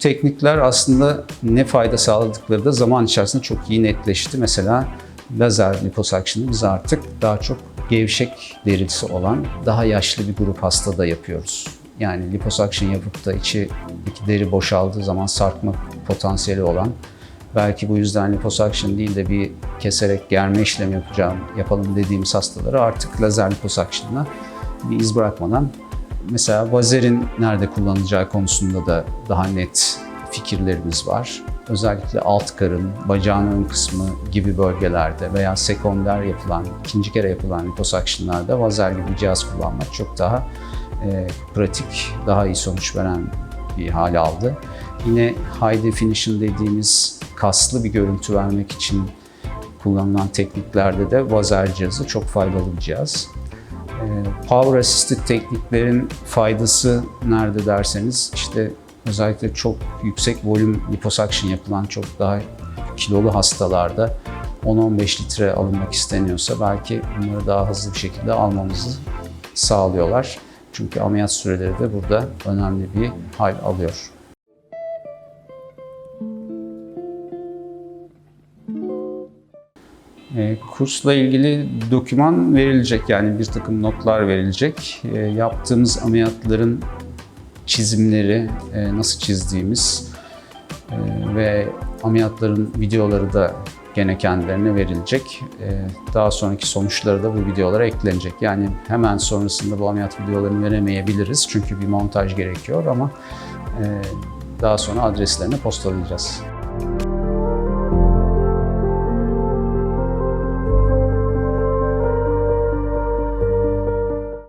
teknikler aslında ne fayda sağladıkları da zaman içerisinde çok iyi netleşti. Mesela lazer liposakşını biz artık daha çok gevşek derisi olan daha yaşlı bir grup hastada yapıyoruz. Yani liposakşın yapıp da içi iki deri boşaldığı zaman sarkma potansiyeli olan belki bu yüzden liposakşın değil de bir keserek germe işlemi yapacağım, yapalım dediğimiz hastaları artık lazer liposakşınla bir iz bırakmadan mesela vazerin nerede kullanılacağı konusunda da daha net fikirlerimiz var. Özellikle alt karın, bacağın ön kısmı gibi bölgelerde veya sekonder yapılan, ikinci kere yapılan liposuction'larda vazer gibi cihaz kullanmak çok daha e, pratik, daha iyi sonuç veren bir hal aldı. Yine high definition dediğimiz kaslı bir görüntü vermek için kullanılan tekniklerde de vazer cihazı çok faydalı bir cihaz. Ee, Power assisted tekniklerin faydası nerede derseniz işte özellikle çok yüksek volüm liposuction yapılan çok daha kilolu hastalarda 10-15 litre alınmak isteniyorsa belki bunları daha hızlı bir şekilde almamızı sağlıyorlar. Çünkü ameliyat süreleri de burada önemli bir hal alıyor. Kursla ilgili doküman verilecek yani bir takım notlar verilecek. E, yaptığımız ameliyatların çizimleri, e, nasıl çizdiğimiz e, ve ameliyatların videoları da gene kendilerine verilecek. E, daha sonraki sonuçları da bu videolara eklenecek. Yani hemen sonrasında bu ameliyat videolarını veremeyebiliriz çünkü bir montaj gerekiyor ama e, daha sonra adreslerine postalayacağız.